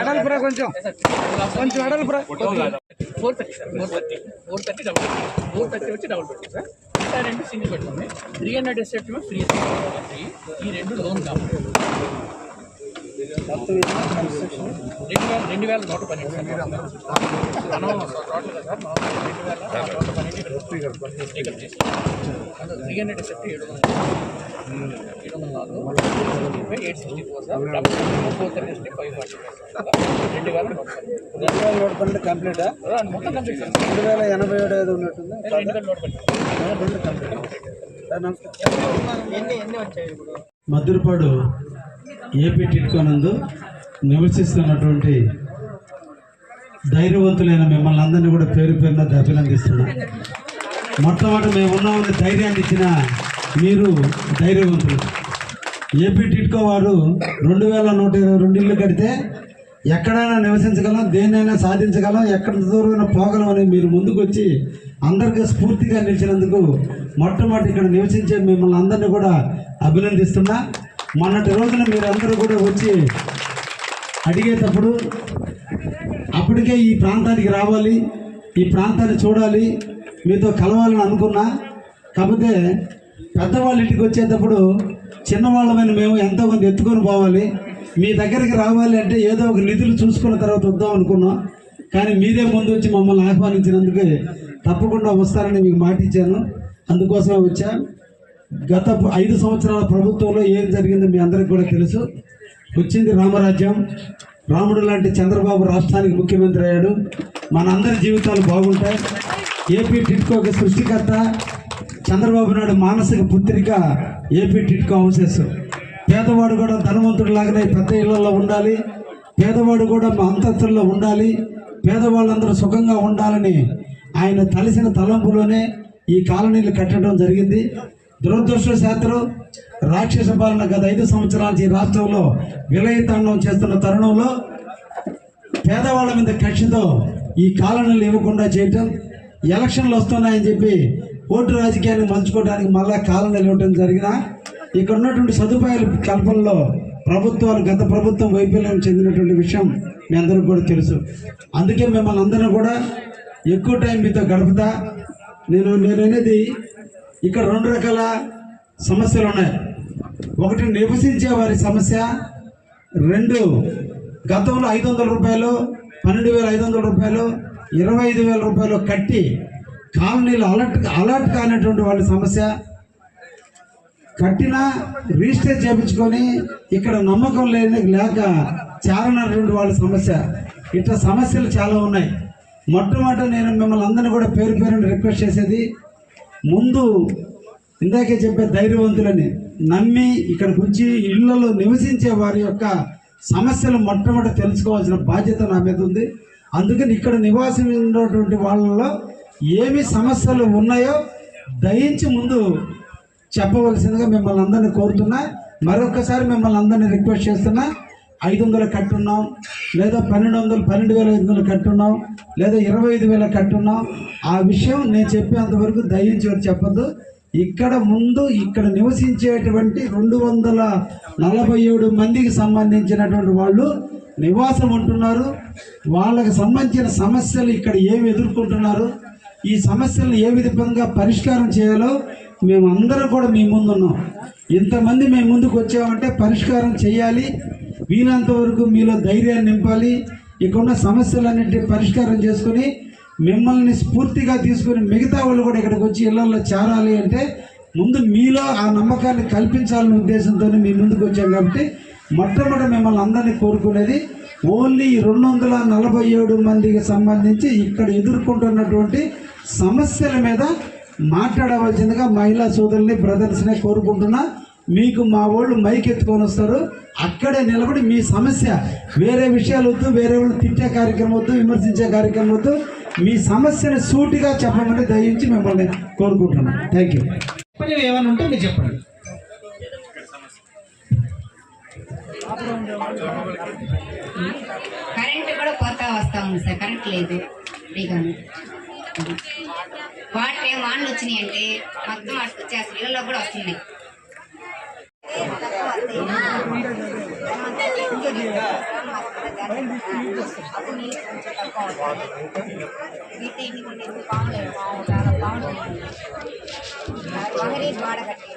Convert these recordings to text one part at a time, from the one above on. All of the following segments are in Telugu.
అడల్పురా కొంచెం కొంచెం అడల్పురా four thirty sir four thirty four thirty double four thirty వచ్చి డబుల్ పెట్టి సార్ ఇంకా రెండు సింగిల్ పెట్టుకోండి three hundred SF free free ఈ రెండు లోన్ కావాలి రెండు వేల రెండు వేల నూట పన్నెండు సార్ మనం టోటల్గా సార్ మనం రెండు వేల త్రీ హండ్రెడ్ ఏడు ఏడు వందల నాలుగు eight sixty four sir five forty రెండు వేల రెండు వేల నూట పన్నెండు మొత్తం కంప్లీట్ సార్ రెండు వేల ఎనభై ఏడు ఐదు ఉన్నట్టుంది రెండు వేల నూట పన్నెండు రెండు కంప్లీట్ ఏపీ టిట్కోనందు నివసిస్తున్నటువంటి ధైర్యవంతులైన మిమ్మల్ని అందరినీ కూడా పేరు పేరున అభినందిస్తున్నాను మొట్టమొదటి మేము ఉన్నామని ధైర్యాన్ని ఇచ్చిన మీరు ధైర్యవంతులు. ఏపీ టిట్కో వారు రెండు వేల నూట ఇరవై రెండు ఇళ్ళు కడితే ఎక్కడైనా నివసించగలం దేన్నైనా సాధించగలం ఎక్కడ దూరమైనా పోగలం అని మీరు ముందుకు వచ్చి అందరికీ స్ఫూర్తిగా నిలిచినందుకు మొట్టమొదటి ఇక్కడ నివసించే మిమ్మల్ని అందరినీ కూడా అభినందిస్తున్నా. మొన్నటి రోజున మీరందరూ కూడా వచ్చి అడిగేటప్పుడు అప్పటికే ఈ ప్రాంతానికి రావాలి ఈ ప్రాంతాన్ని చూడాలి మీతో కలవాలని అనుకున్నా. కాకపోతే పెద్దవాళ్ళ ఇంటికి వచ్చేటప్పుడు చిన్నవాళ్ళమైన మేము ఎంతో కొంత ఎత్తుకొని పోవాలి. మీ దగ్గరికి రావాలి అంటే ఏదో ఒక నిధులు చూసుకున్న తర్వాత వద్దాం అనుకున్నాం. కానీ మీరే ముందు వచ్చి మమ్మల్ని ఆహ్వానించినందుకు తప్పకుండా వస్తారని మీకు మాట ఇచ్చాను. అందుకోసమే వచ్చా. గత ఐదు సంవత్సరాల ప్రభుత్వంలో ఏం జరిగిందో మీ అందరికి కూడా తెలుసు. వచ్చింది రామరాజ్యం. రాముడు లాంటి చంద్రబాబు రాష్ట్రానికి ముఖ్యమంత్రి అయ్యాడు. మనందరి జీవితాలు బాగుంటాయి. ఏపీ టిట్కోకి సృష్టికర్త చంద్రబాబు నాయుడు మానసిక పుత్రిక ఏపీ టిట్కో హౌసెస్. పేదవాడు కూడా ధనవంతుడు లాగానే పెద్ద ఇళ్ళలో ఉండాలి పేదవాడు కూడా మా అంతస్తుల్లో ఉండాలి పేదవాళ్ళందరూ సుఖంగా ఉండాలని ఆయన తలసిన తలంపులోనే ఈ కాలనీలు కట్టడం జరిగింది. దురదృష్టశాస్త్రం రాక్షస పాలన గత ఐదు సంవత్సరాల నుంచి రాష్ట్రంలో విలయతాండం చేస్తున్న తరుణంలో పేదవాళ్ళ మీద కక్షతో ఈ కాలనీలు ఇవ్వకుండా చేయటం ఎలక్షన్లు వస్తున్నాయని చెప్పి ఓటు రాజకీయాన్ని మంచుకోవడానికి మళ్ళా కాలం నిలవటం జరిగిన ఇక్కడ ఉన్నటువంటి సదుపాయాల కల్పనలో ప్రభుత్వాలు గత ప్రభుత్వం వైఫల్యం చెందినటువంటి విషయం మీ అందరికి కూడా తెలుసు. అందుకే మిమ్మల్ని అందరూ కూడా ఎక్కువ టైం మీతో గడుపుతా. నేను నేను అనేది ఇక్కడ రెండు రకాల సమస్యలు ఉన్నాయి. ఒకటి నివసించే వారి సమస్య రెండు గతంలో ఐదు వందల రూపాయలు పన్నెండు వేల ఐదు వందల రూపాయలు ఇరవై ఐదు వేల రూపాయలు కట్టి కాలనీలు అలర్ట్ అలర్ట్ కానటువంటి వాళ్ళ సమస్య. కట్టినా రిజిస్టర్ చేయించుకొని ఇక్కడ నమ్మకం లేని లేక చేరనటువంటి వాళ్ళ సమస్య. ఇట్లా సమస్యలు చాలా ఉన్నాయి. మొట్టమొదట నేను మిమ్మల్ని అందరినీ కూడా పేరు పేరుని రిక్వెస్ట్ చేసేది ముందు ఇందాకే చెప్పే ధైర్యవంతులని నమ్మి ఇక్కడ గురించి ఇళ్ళలో నివసించే వారి యొక్క సమస్యలు మొట్టమొదటి తెలుసుకోవాల్సిన బాధ్యత నా మీద ఉంది. అందుకని ఇక్కడ నివాసం ఉన్నటువంటి వాళ్ళలో ఏమి సమస్యలు ఉన్నాయో దయించి ముందు చెప్పవలసిందిగా మిమ్మల్ని అందరినీ కోరుతున్నా. మరొకసారి మిమ్మల్ని అందరినీ రిక్వెస్ట్ చేస్తున్నా. ఐదు వందలు కట్టున్నాం లేదా పన్నెండు వందలు పన్నెండు వేల ఐదు వందలు కట్టున్నాం లేదా ఇరవై ఐదు వేల కట్టున్నాం. ఆ విషయం నేను చెప్పేంతవరకు దయించి చెప్పద్దు. ఇక్కడ ముందు ఇక్కడ నివసించేటువంటి రెండు వందల నలభై ఏడు మందికి సంబంధించినటువంటి వాళ్ళు నివాసం ఉంటున్నారు. వాళ్ళకి సంబంధించిన సమస్యలు ఇక్కడ ఏమి ఎదుర్కొంటున్నారు? ఈ సమస్యలను ఏ విధంగా పరిష్కారం చేయాలో మేము కూడా మీ ముందు ఉన్నాం ఇంతమంది మేము ముందుకు వచ్చామంటే పరిష్కారం చేయాలి. వీలంత వరకు మీలో ధైర్యాన్ని నింపాలి. ఇక్కడ ఉన్న సమస్యలన్నింటినీ పరిష్కారం చేసుకొని మిమ్మల్ని స్ఫూర్తిగా తీసుకుని మిగతా వాళ్ళు కూడా ఇక్కడికి వచ్చి ఇళ్ళలో చేరాలి అంటే ముందు మీలో ఆ నమ్మకాన్ని కల్పించాలనే ఉద్దేశంతో మీ ముందుకు వచ్చాం కాబట్టి మొట్టమొదటి మిమ్మల్ని అందరినీ కోరుకునేది ఓన్లీ రెండు వందల నలభై ఏడు మందికి సంబంధించి ఇక్కడ ఎదుర్కొంటున్నటువంటి సమస్యల మీద మాట్లాడవలసిందిగా మహిళా సోదరుల్ని బ్రదర్స్ని కోరుకుంటున్నా. మీకు మా వాళ్ళు మైక్ ఎత్తుకొని వస్తారు. అక్కడే నిలబడి మీ సమస్య వేరే విషయాలు వద్దు వేరే వాళ్ళు తిట్టే కార్యక్రమం వద్దు విమర్శించే కార్యక్రమం వద్దు. మీ సమస్యను సూటిగా చెప్పమని దయించి మిమ్మల్ని కోరుకుంటున్నాను. థ్యాంక్ యూ ఏమైనా ఉంటే మీరు చెప్పండి. కరెంట్ కూడా పోతా వస్తా ఉంది సార్. కరెంట్ లేదు. ఫ్రీగాను వాటర్ ఏం వాన్లు వచ్చినాయి అంటే మొత్తం అటు వచ్చేసి ఇళ్ళలో కూడా వస్తున్నాయి. అప్పుడు నీళ్ళు కొంచెం తక్కువ అవుతాయి. మిగతా ఇన్ని बाहरी द्वार कटे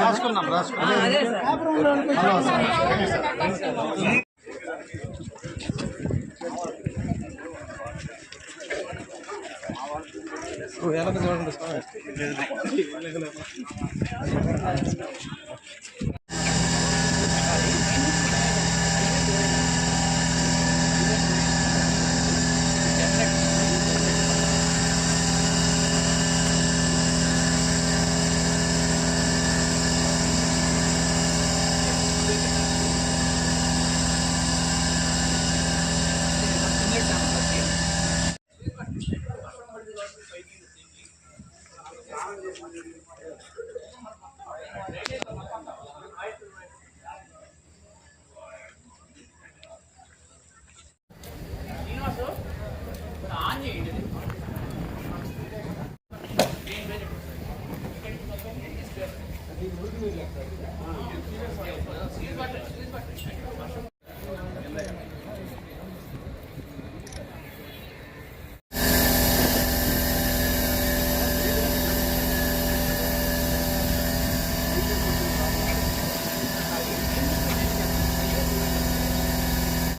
రాసుకున్నాం రాసుకున్నాం చూడండి